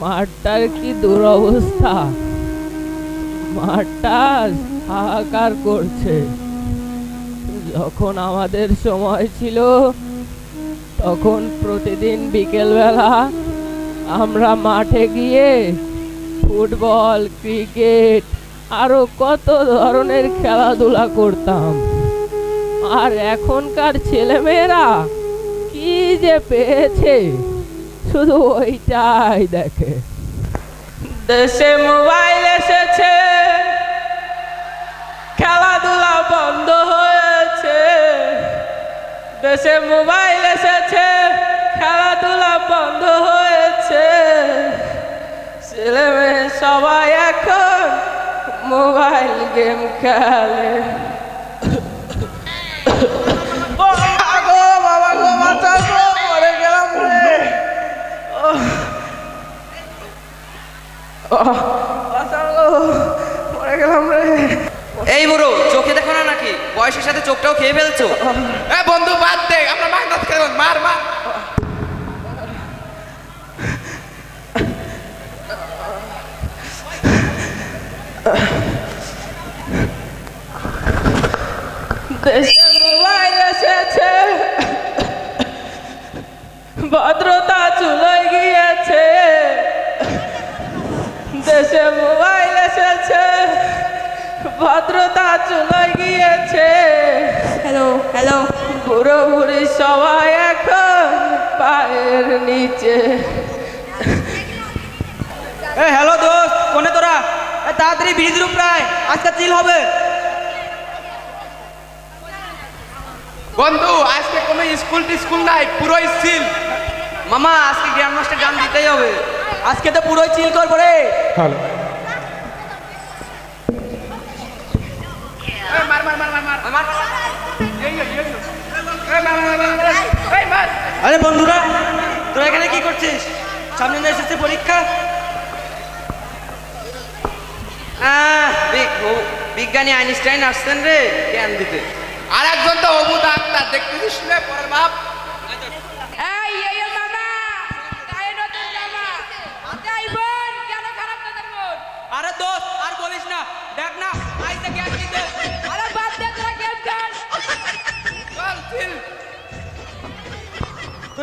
মাঠটার কি দুরবস্থা? মাঠটা হাহাকার করছে। যখন আমাদের সময় ছিল, তখন প্রতিদিন বিকেলবেলা আমরা মাঠে গিয়ে ফুটবল, ক্রিকেট, আরও কত ধরনের খেলাধুলা করতাম। আর এখনকার ছেলেমেয়েরা কি যে পেয়েছে! শুধু ওইটাই দেখে। দেশে মোবাইল এসেছে, খেলাধুলা বন্ধ হয়েছে। দেশে মোবাইল এসেছে, খেলাধুলা বন্ধ হয়েছে। ছেলে মেয়ে সবাই এখন মোবাইল গেম খেলে। মরে গেলাম রে এই বুড়ো চোখে দেখো না নাকি? বয়সের সাথে চোখটাও খেয়ে ফেলছো? হ্যাঁ বন্ধু বাদ দে আমরা মার না খেলব মার মার দেশে মোবাইল এসেছে। ভদ্রতা চুলোয় গিয়েছে। হ্যালো হ্যালো বুড়ো বুড়ি সবাই এখন পায়ের নিচে। এ হ্যালো দোস্ত কোনে তোরা? তাড়াতাড়ি বিড়ি দিলু প্রায় আজকে চিল হবে। বন্ধু আজকে কোনো স্কুল টিস্কুল নাই পুরো স্কিল মামা আজকে গ্র্যান্ড মাস্টার গান দিতেই হবে। আজকে তো পুরোই চিল করব রে মার মার মার মার মার। আমার এই এই এই এই। মার মার মার মার এই মার। আরে বন্ধুরা তোরা এখানে কি করছিস? সামনে না এসেছে পরীক্ষা। বিজ্ঞানী আইনস্টাইন আসছেন রে জ্ঞান দিতে।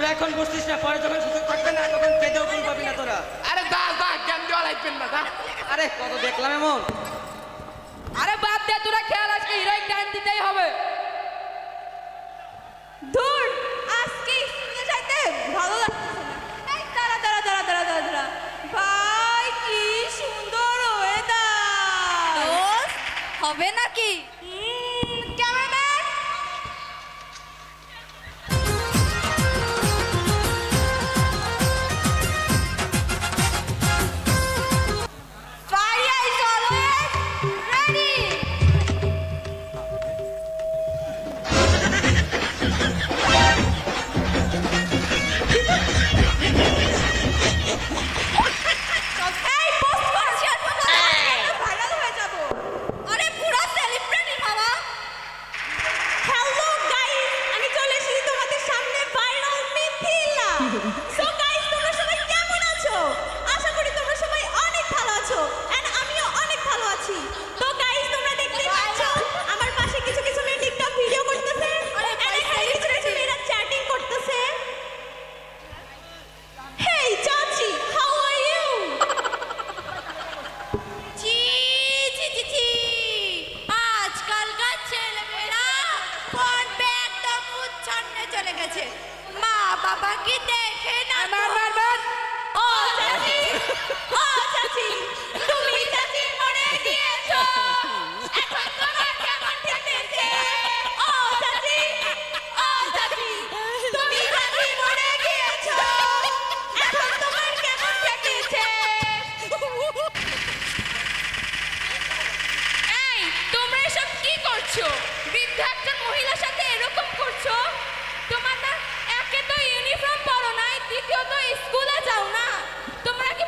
তোরা এখন বসছিস না পরে যখন সুযোগ থাকবে না তখন কেঁদেও ভুল পাবি না তোরা। আরে দা দা জ্ঞান দেওয়া লাগবেন না দা। আরে কত দেখলাম এমন? আরে বাদ দে তোরা খেল আজকে হিরোইন টাইম দিতেই হবে। দূর আজকে স্কুলে যাইতে ভালো লাগতেছে না। এই দাঁড়া দাঁড়া দাঁড়া দাঁড়া দাঁড়া দাঁড়া। ভাই কি সুন্দর ওয়েদার হবে নাকি? গেছে মা বাবা কি দেখে না মার মার মার ও চাচি ও চাচি।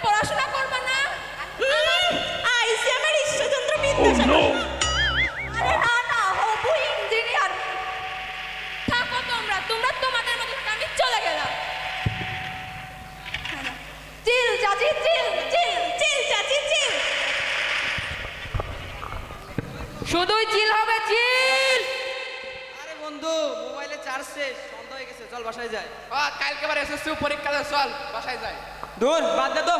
পড়াশোনা করবে না? ঈশ্বরচন্দ্র oh, থাকো তোমরা তোমাদের মতো আমি চলে গেলাম। হ্যাঁ, চিল চাচি চিল চিল চিল চাচি চিল। শুধুই চিল হবে চিল। আরে বন্ধু মোবাইলে চার্জ শেষ। গেছে চল বাসায় যাই। কালকে আবার এসএসসি পরীক্ষা চল বাসায় যাই। দূর বাদ দে তো।